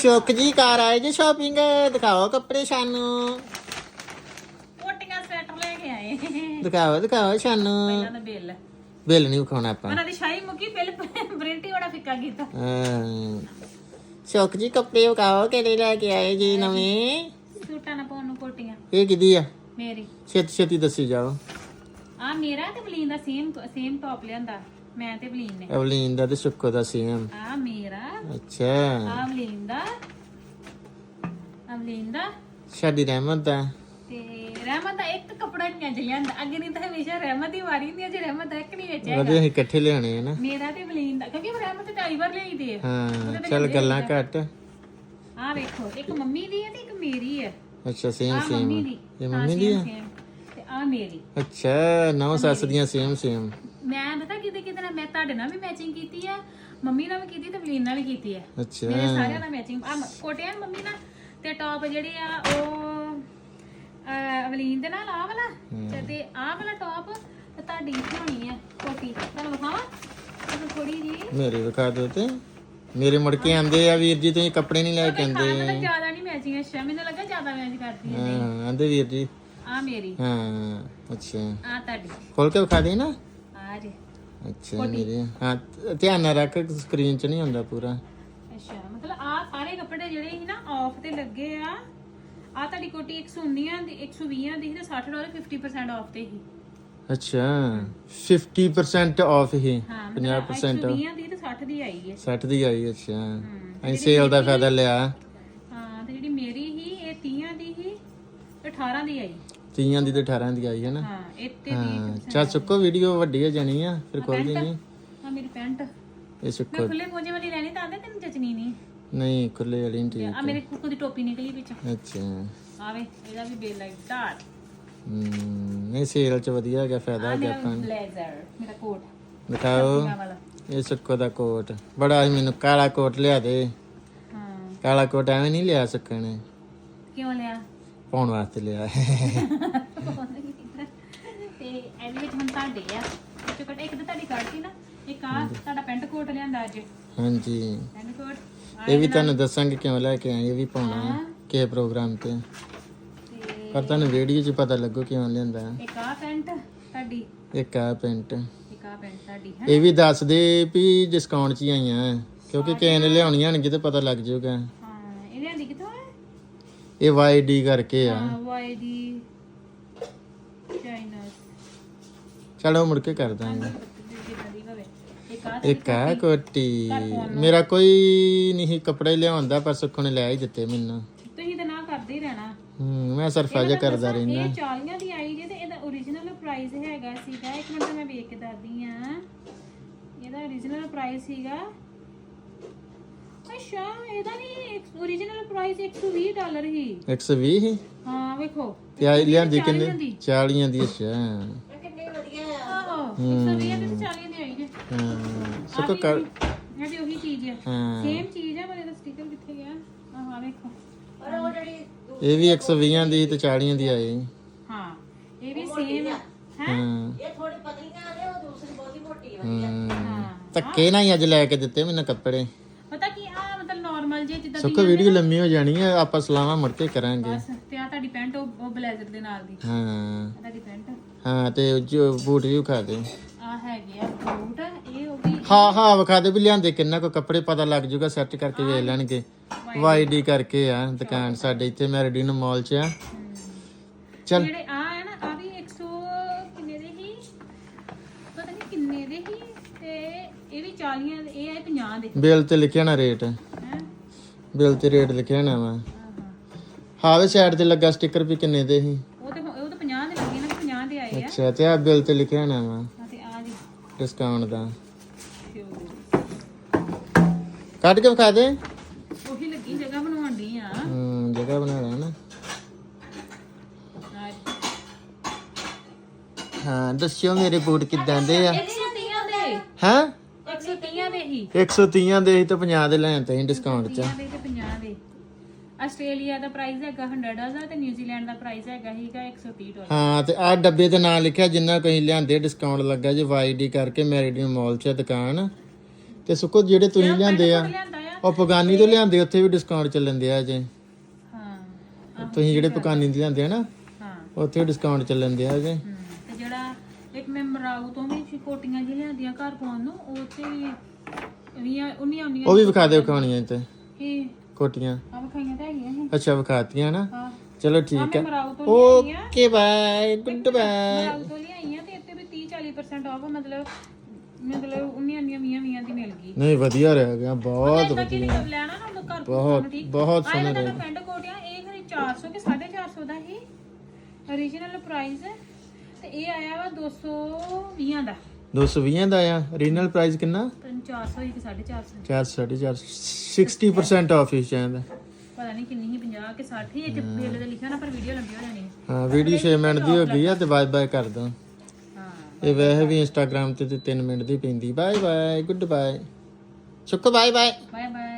ਸ਼ੁਕ ਜੀ ਘਰ ਆਏ ਜੀ ਸ਼ਾਪਿੰਗ ਦਿਖਾਓ ਕੱਪੜੇ ਸਾਨੂੰ। ਕੋਟੀਆਂ ਸਵੈਟਰ ਲੈ ਕੇ ਆਏ। ਦਿਖਾਓ ਦਿਖਾਓ ਸਾਨੂੰ। ਪਹਿਲਾਂ ਤਾਂ ਬਿੱਲ। ਬਿੱਲ ਨਹੀਂ ਵਿਖਾਉਣਾ ਆਪਾਂ। ਉਹਨਾਂ ਦੀ ਸ਼ਾਹੀ ਮੁੱਕੀ ਬਿੱਲ ਪ੍ਰਿੰਟ ਬੜਾ ਫਿੱਕਾ ਕੀਤਾ। ਹਾਂ। ਸ਼ੁਕ ਜੀ ਕੱਪੜੇ ਵਿਖਾਓ ਕਿਹੜੇ ਲੈ ਕੇ ਆਏ ਜੀ ਨਵੇਂ? ਸੂਟਾਂ ਨਾਲ ਪਾਉਣ ਨੂੰ ਕੋਟੀਆਂ। ਇਹ ਕਿਦੀ ਆ? ਮੇਰੀ। ਛੇਤੀ ਛੇਤੀ ਦੱਸੀ ਜਾਓ। ਆ ਮੇਰਾ ਤੇ ਬਲੀਨ ਦਾ ਸੇਮ ਸੇਮ ਟੌਪ ਲਿਆਂਦਾ। ਮੈਂ ਤੇ ਬਲੀਨ ਨੇ। ਅਵਲੀਨ ਦਾ ਤੇ ਸ਼ੁਕੋ ਦਾ ਸੇਮ ਆ ਮੇਰਾ। ਅੱਛਾ। ਆ ਬਲੀਨ ਦਾ। ਆ ਬਲੀਨ ਦਾ। ਸਾਡੀ ਰਹਿਮਤ ਦਾ ਤੇ ਰਹਿਮਤ ਦਾ ਇੱਕ ਕਪੜਾ ਨਹੀਂ ਅੱਜ ਲਿਆਂਦਾ। ਅੱਗੇ ਨਹੀਂ ਤਾਂ ਹਮੇਸ਼ਾ ਰਹਿਮਤ ਦੀ ਵਾਰੀ ਹੁੰਦੀ ਹੈ ਜੇ ਰਹਿਮਤ ਦਾ ਇੱਕ ਨਹੀਂ ਵਿੱਚ ਹੈਗਾ। ਉਹਦੇ ਅਸੀਂ ਇਕੱਠੇ ਲਿਆਣੇ ਆ ਨਾ। ਮੇਰਾ ਤੇ ਬਲੀਨ ਦਾ ਕਿਉਂਕਿ ਰਹਿਮਤ ਤੇ ਢਾਈ ਵਾਰ ਲਈ ਦੇ ਹਾਂ ਚੱਲ ਗੱਲਾਂ ਘੱਟ। ਆ ਵੇਖੋ ਇੱਕ ਮੰਮੀ ਦੀ ਹੈ ਤੇ ਇੱਕ ਮੇਰੀ ਹੈ ਅੱਛਾ ਸੇਮ ਆ ਸੇਮ ਮੰਮੀ ਦੀ। ਇਹ ਮੰਮੀ ਦੀ ਆ? ਸੇਮ ਤੇ ਆ ਮੇਰੀ। ਅੱਛਾ ਨੌ ਸੱਸ ਦੀਆਂ ਸੇਮ ਸੇਮ ਮੈਂ ਪਤਾ ਕਿਤੇ ਕਿਤੇ ਨਾਲ ਮੈਂ ਤੁਹਾਡੇ ਨਾਲ ਵੀ ਮੈਚਿੰਗ ਕੀਤੀ ਆ ਮੰਮੀ ਨਾਲ ਵੀ ਕੀਤੀ ਤੇ ਬਲੀਨ ਨਾਲ ਵੀ ਕੀਤੀ ਆ। ਅੱਛਾ। ਮੇਰੇ ਸਾਰਿਆਂ ਨਾਲ ਮੈਚਿੰਗ ਆ ਕੋਟਿਆਂ ਮੰਮੀ ਨਾਲ ਤੇ ਟੌਪ ਜਿਹੜੇ ਆ ਉਹ ਅਹ, ਅਵਲੀਨ ਦੇ ਨਾਲ ਆ ਵਾਲਾ। ਤੇ- ਆ ਵਾਲਾ ਟੌਪ ਤੇ ਤੁਹਾਡੀ ਇੱਥੇ ਹੋਣੀ ਆ ਕੋਟੀ। ਤੁਹਾਨੂੰ ਵਿਖਾਵਾਂ? ਥੋੜੀ ਜੀ ਮੇਰੇ ਵਿਖਾ ਦਿਓ ਤੇ। ਮੇਰੇ ਮੁੜ ਕੇ ਆਂਦੇ ਆ ਵੀਰ ਜੀ ਤੁਸੀਂ ਕੱਪੜੇ ਨਹੀਂ ਲੈ ਕੇ ਆਂਦੇ। ਮਤਲਬ ਜ਼ਿਆਦਾ ਨਹੀਂ ਮੈਚਿੰਗ ਅੱਛਾ ਮੈਨੂੰ ਲੱਗਾ ਜ਼ਿਆਦਾ ਮੈਚ ਕਰਦੀ ਹੈ ਹਾਂ ਆਂਦੇ ਵੀਰ ਜੀ। ਆ ਮੇਰੀ। ਹਾਂ ਅੱਛਾ। ਆ ਤੁਹਾਡੀ। ਖੋਲ ਕੇ ਵਿਖਾ ਦੇ ਨਾ। ਆ ਜੀ। ਅੱਛਾ ਮੇਰੇ। ਹਾਂ ਧਿਆਨ ਨਾਲ ਰੱਖ ਸਕਰੀਨ 'ਚ ਨਹੀਂ ਹੁੰਦਾ ਪੂਰਾ। ਅੱਛਾ ਮਤਲਬ ਆ ਸਾਰੇ ਕੱਪੜੇ ਜਿਹੜੇ ਸੀ ਨਾ ਆਫ ਤੇ ਲੱਗੇ ਆ ਆ ਤੁਹਾਡੀ ਕੋਟੀ 119 ਦੀ 120 ਦੀ ਸੀ ਤੇ 60 ਡਾਲਰ 50% ਆਫ ਤੇ ਸੀ। ਅੱਛਾ 50% ਆਫ ਹੀ ਹਾਂ 50% 120 ਦੀ ਤੇ 60 ਦੀ ਆਈ ਹੈ। 60 ਦੀ ਆਈ ਅੱਛਾ। ਅਸੀਂ ਸੇਲ ਦਾ ਫਾਇਦਾ ਲਿਆ। ਹਾਂ ਤੇ ਜਿਹੜੀ ਮੇਰੀ ਸੀ ਇਹ 30 ਦੀ ਤੇ 18 ਦੀ ਆਈ। 30 ਦੀ ਤੇ 18 ਦੀ ਆਈ ਹੈ ਨਾ? ਹਾਂ ਤੇ ਹਾਂ ਚਾ ਚੁੱਕੋ ਵੀਡੀਓ ਵੱਡੀ ਹੋ ਜਾਣੀ ਆ ਫਿਰ ਖੋਲ ਦੀ ਨਹੀਂ। ਆ ਮੇਰੀ ਪੈਂਟ। ਇਹ ਸੁੱਕੋ ਮੈਂ ਖੁੱਲੇ ਪੋਜੇ ਵਾਲੀ ਲੈਣੀ ਤਾਂ ਆਂਦੇ ਤੈਨੂੰ ਜਚਣੀ ਨਹੀਂ। ਨਹੀਂ ਖੁੱਲੇ ਵਾਲੀ ਨਹੀਂ ਠੀਕ ਆ। ਮੇਰੇ ਕੁੱਕੂ ਦੀ ਟੋਪੀ ਨਿਕਲੀ ਵਿੱਚ। ਅੱਛਾ। ਆਵੇ ਇਹਦਾ ਵੀ ਬੇਲ ਲਾਈਟ ਡਾਟ ਹਮ, ਨਹੀਂ ਸੇਲ ਚ ਵਧੀਆ ਹੈਗਾ ਫਾਇਦਾ ਹੋ ਮੇਰਾ ਆਪਾਂ ਨੂੰ। ਬਲੇਜ਼ਰ ਮੇਰਾ ਕੋਟ। ਦਿਖਾਓ। ਇਹ ਸੁੱਕੋ ਦਾ ਕੋਟ। ਬੜਾ ਮੈਨੂੰ ਕਾਲਾ ਕੋਟ ਲਿਆ ਦੇ। ਹਾਂ। ਕਾਲਾ ਕੋਟ ਐਵੇਂ ਨਹੀਂ ਲਿਆ ਸਕਣੇ। ਕਿਉਂ ਲਿਆ? ਪਾਉਣ ਵਾਸਤੇ ਲਿਆ ਤੇ ਇਹਦੇ ਵਿੱਚ ਹੁਣ ਤੁਹਾਡੇ ਆ। ਘੱਟ ਇੱਕ ਤਾਂ ਤੁਹਾਡੀ ਕੱਢ ਸੀ ਨਾ। ਇੱਕ ਆ ਤੁਹਾਡਾ ਪੈਂਟ ਕੋਟ ਲਿਆਂਦਾ ਅੱਜ। ਹਾਂਜੀ। Pant coat. ਇਹ ਵੀ ਤੁਹਾਨੂੰ ਦੱਸਾਂਗੇ ਕਿਉਂ ਲੈ ਕੇ ਆਏ ਇਹ ਵੀ ਪਾਉਣਾ ਹੈ। ਪ੍ਰੋਗਰਾਮ ਤੇ। ਪਰ ਤੁਹਾਨੂੰ ਵੀਡੀਓ 'ਚ ਪਤਾ ਲੱਗੋ ਕਿਉਂ ਲਿਆਂਦਾ ਇੱਕ ਆ ਪੈਂਟ ਤੁਹਾਡੀ। ਇੱਕ ਆ ਪੈਂਟ। ਇੱਕ ਆ ਪੈਂਟ ਤੁਹਾਡੀ ਹੈ ਇਹ ਵੀ ਦੱਸ ਦੇ ਵੀ ਡਿਸਕਾਊਂਟ 'ਚ ਹੀ ਆਈਆਂ ਕਿਉਂਕਿ ਕਿਸੇ ਨੇ ਲਿਆਉਣੀਆਂ ਹੋਣਗੀਆਂ ਤੇ ਪਤਾ ਲੱਗ ਜਾਊਗਾ ਹਾਂ ਇਹ ਲਿਆਂਦੀ ਕਿੱਥੋਂ ਹੈ ਇਹ ਵਾਈਡੀ ਕਰਕੇ ਆ। ਹਾਂ ਵਾਈ ਦੀ ਚਾਈਨਾ ਚਲੋ ਮੁੜ ਕੇ ਕਰ ਦਾਂਗੇ ਜਿੱਦਾਂ ਦੀ ਹੋਵੇ। ਇੱਕ ਆ ਇੱਕ ਆ ਕੋਟੀ। ਮੇਰਾ ਕੋਈ ਨਹੀਂ ਕੱਪੜੇ ਲਿਆਉਂਦਾ ਪਰ ਸੁੱਖ ਨੇ ਲੈ ਹੀ ਦਿੱਤੇ ਮੈਨੂੰ। ਤੁਸੀਂ ਤਾਂ ਨਾ ਕਰਦੇ ਹੀ ਰਹਿਣਾ। ਹੂੰ ਮੈਂ ਸਰਫਾ ਜਿਹਾ ਕਰਦਾ ਰਹਿੰਦਾ ਇਹ 40 ਦੀ ਆਈ ਜੇ ਤੇ ਇਹਦਾ origignal ਪ੍ਰਾਈਸ ਹੈਗਾ ਸੀਗਾ। ਇੱਕ ਮਿੰਟ ਮੈਂ ਵੇਖ ਕੇ ਦੱਸਦੀ ਆ ਇਹਦਾ origignal ਪ੍ਰਾਈਸ ਸੀਗਾ ਅੱਛਾ ਇਹਦਾ ਨਹੀਂ origignal ਪ੍ਰਾਈਸ 120 ਡਾਲਰ ਹੀ। 120 ਹੀ? ਹਾਂ ਵੇਖੋ। ਤੇ ਆ ਲਿਆਂਦੀ ਕਿੰਨੇ? ਦੀ। 40 ਦੀ ਅੱਛਾ। ਆਹੋ 120 ਦੀ ਤੇ 40 ਦੀ ਆਈ ਜੇ ਹਾਂ। ਸੁੱਖ ਕਰ ਇਹ ਵੀ ਉਹੀ ਚੀਜ਼ ਹੈ ਹਾਂ। ਸੇਮ ਚੀਜ਼ ਹੈ ਪਰ ਇਹਦਾ ਸਟicker ਕਿੱਥੇ ਗਿਆ? ਆਹ ਆਹ ਵੇਖੋ। ਇਹ ਵੀ 120 ਦੀ ਤੇ 40 ਦੀ ਆਈ। ਹਾਂ ਇਹ ਵੀ ਸੇਮ ਹੈ? ਹਾਂ। ਇਹ ਥੋੜੀ ਪਤਲੀਆਂ ਨੇ ਉਹ ਦੂਸਰੀ ਬਹੁਤੀ ਮੋਟੀ ਆ। ਹਮ, ਹਾਂ। ਧੱਕੇ ਨਾਲ ਹੀ ਅੱਜ ਲੈ ਕੇ ਦਿੱਤੇ ਮੈਨੂੰ ਕੱਪੜੇ। ਨਾਰਮਲ ਜੇ ਜਿੱਦਾਂ ਸੁੱਖ ਵੀਡੀਓ ਲੰਮੀ ਹੋ ਜਾਣੀ ਹੈ ਆਪਾਂ ਸਲਾਹਾਂ ਮੁੜ ਕੇ ਕਰਾਂਗੇ। ਬਸ ਤੇ ਆ ਤੁਹਾਡੀ ਪੈਂਟ ਉਹ ਉਹ ਬਲੇਜ਼ਰ ਦੇ ਨਾਲ ਦੀ। ਹਾਂ। ਤੁਹਾਡੀ ਪੈਂਟ। ਹਾਂ ਤੇ ਜੋ ਬੂਟ ਵੀ ਖਾ ਦੇ ਆ ਹੈਗੇ ਆ ਬੂਟ ਇਹ ਉਹ ਵੀ ਹਾਂ ਹਾਂ ਵਿਖਾ ਦੇ ਵੀ ਲਿਆਂਦੇ ਕਿੰਨਾ ਕੋ ਕੱਪੜੇ ਪਤਾ ਲੱਗ ਜਾਊਗਾ ਸਰਚ ਕਰਕੇ ਵੇਖ ਲੈਣਗੇ। ਵਾਈਡੀ ਕਰਕੇ ਆ ਦੁਕਾਨ ਸਾਡੇ ਇੱਥੇ ਮੈਰੀਡੀਨ ਮਾਲ 'ਚ ਆ। ਚੱਲ। ਜਿਹੜੇ ਆ ਹੈ ਨਾ ਆ ਵੀ 100 ਕਿੰਨੇ ਦੇ ਹੀ ਪਤਾ ਨਹੀਂ ਕਿੰਨੇ ਦੇ ਹੀ ਤੇ ਇਹ ਵੀ 40 ਦੇ ਇਹ ਹੈ 50 ਦੇ। ਬਿੱਲ ਤੇ ਲਿਖਿਆ ਨਾ ਰੇਟ ਹੈ ਬਿੱਲ ਤੇ ਰੇਟ ਲਿਖਿਆ ਨਾ ਵਾ ਆਹਾਂ ਹਾਂ ਵੇ ਸਾਈਡ ਤੇ ਲੱਗਾ ਸਟicker ਵੀ ਕਿੰਨੇ ਦੇ ਸੀ। ਉਹ ਤੇ ਉਹ ਤਾਂ 50 ਦੇ ਲੱਗੇ ਨਾ 50 ਦੇ ਆਏ ਆ। ਅੱਛਾ ਤੇ ਆ ਬਿੱਲ ਤੇ ਲਿਖਿਆ ਨਾ ਵਾ ਤੇ ਆ ਜੀ। ਡਿਸਕਾਊਂਟ ਦਾ। ਕੱਢ ਕੇ ਵਿਖਾ ਦੇ। ਉਹੀ ਲੱਗੀ ਜਗ੍ਹਾ ਬਣਾਉਣ ਦੀ ਆ। ਹੂੰ ਜਗ੍ਹਾ ਬਣਾ ਲਾ ਨਾ। ਹਾਂ। ਦੱਸਿਓ ਮੇਰੇ ਬੂਟ ਕਿੱਦਾਂ ਦੇ ਆ। 130 ਦੇ ਹਾਂ? 130 ਦੇ ਹੀ। 130 ਦੇ ਸੀ ਤੇ 50 ਦੇ ਲੈਣ ਤੇ ਡਿਸਕਾਊਂਟ 'ਚ। 30 ਦੇ ਤੇ 50 ਦੇ। ਆਸਟ੍ਰੇਲੀਆ ਦਾ ਪ੍ਰਾਈਸ ਹੈਗਾ 100 ਡਾਲਰ ਤੇ ਨਿਊਜ਼ੀਲੈਂਡ ਦਾ ਪ੍ਰਾਈਸ ਹੈਗਾ ਹੀਗਾ 130 ਡਾਲਰ। ਹਾਂ ਤੇ ਆ ਡੱਬੇ ਤੇ ਨਾਂ ਲਿਖਿਆ ਜਿੰਨਾ ਕੋਈ ਲਿਆਂਦੇ ਡਿਸਕਾਊਂਟ ਲੱਗਾ ਜੇ ਵਾਈਡੀ ਕਰਕੇ ਮੈਰੀਡੀਨ ਮਾਲ 'ਚ ਆ ਦੁਕਾਨ। ਤੇ ਸੁੱਕੋ ਜਿਹੜੇ ਤੁਸੀਂ ਲਿਆਂਦੇ ਆ ਉਹ ਪਗਾਨੀ ਤੋਂ ਲਿਆਂਦੇ ਉੱਥੇ ਵੀ ਡਿਸਕਾਊਂਟ ਚੱਲਣ ਦਿਆ ਜੇ। ਹਾਂ ਤੁਸੀਂ ਜਿਹੜੇ ਪਗਾਨੀ ਤੋਂ ਲਿਆਂਦੇ ਆ ਨਾ ਹਾਂ। ਉੱਥੇ ਡਿਸਕਾਊਂਟ ਚੱਲਣ ਦਿਆ ਜੇ। ਇੱਕ ਮੈਂ ਮਰਾਊ ਤੋਂ ਵੀ ਸੀ ਕੋਟੀਆਂ ਜਿਹੀ ਲਿਆਂਦੀਆਂ ਘਰ ਪਾਉਣ ਨੂੰ ਉਹ ਤੇ ਵੀਆਂ ਉਨੀਆਂ ਉਨੀਆਂ ਉਹ ਵੀ ਵਿਖਾ ਦਿਓ ਕਹਾਣੀਆਂ ਤੇ ਕੀ? ਕੋਟੀਆਂ। ਆ ਵਿਖਾਈਆਂ ਤਾਂ ਹੈਗੀਆਂ ਸੀ। ਅੱਛਾ ਵਿਖਾਤੀਆਂ ਨਾ? ਹਾਂ। ਚਲੋ ਠੀਕ ਹੈ। Okay bye. Good bye. ਮਰਾਊ ਤੋਂ ਲਿਆਈਆਂ ਤੇ ਇੱਥੇ ਵੀ 30 40% ਆਫ ਮਤਲਬ ਮਤਲਬ ਉਨੀਆਂ ਉਨੀਆਂ ਵੀਆਂ ਵੀਆਂ ਦੀ ਮਿਲ ਗਈ। ਨਹੀਂ ਵਧੀਆ ਰਹਿ ਗਿਆ। ਬਹੁਤ ਨਹੀਂ ਲੈਣਾ ਨਾ ਘਰ ਬਹੁਤ ਬਹੁਤ ਸੋਹਣਾ ਜਿਹੜਾ ਪੈਂਟ ਕੋਟ ਆ ਇਹ ਖਰੀ 400 ਕਿ 450 ਦਾ ਹੀ origignal ਪ੍ਰਾਈਸ ਤੇ ਇਹ ਆਇਆ ਵਾ 220 ਦਾ। 220 ਦਾ ਆ ਰੀਨਲ ਪ੍ਰਾਈਸ ਕਿੰਨਾ? 400 ਹੀ ਕਿ 450 4 4.5 60% ਆਫ ਇਸ ਚੈਨ ਦਾ। ਪਤਾ ਨਹੀਂ ਕਿੰਨੀ ਹੀ 50 ਕਿ 60 ਹੀ ਇੱਕ ਬਿੱਲ ਤੇ ਲਿਖਿਆ ਨਾ ਪਰ ਵੀਡੀਓ ਲੰਬੀ ਹੋ ਜਾਣੀ। ਹੈ। ਹਾਂ ਵੀਡੀਓ 6 ਮਿੰਟ ਦੀ ਹੋ ਗਈ ਆ ਤੇ ਬਾਏ ਬਾਏ ਕਰ ਦੋ। ਹਾਂ। ਇਹ ਵੈਸੇ ਵੀ ਇੰਸਟਾਗ੍ਰam ਤੇ 3 ਮਿੰਟ ਦੀ ਪੈਂਦੀ। ਬਾਏ ਬਾਏ ਗੁੱਡ ਬਾਏ ਸੁੱਕੋ ਬਾਏ ਬਾਏ। Bye bye.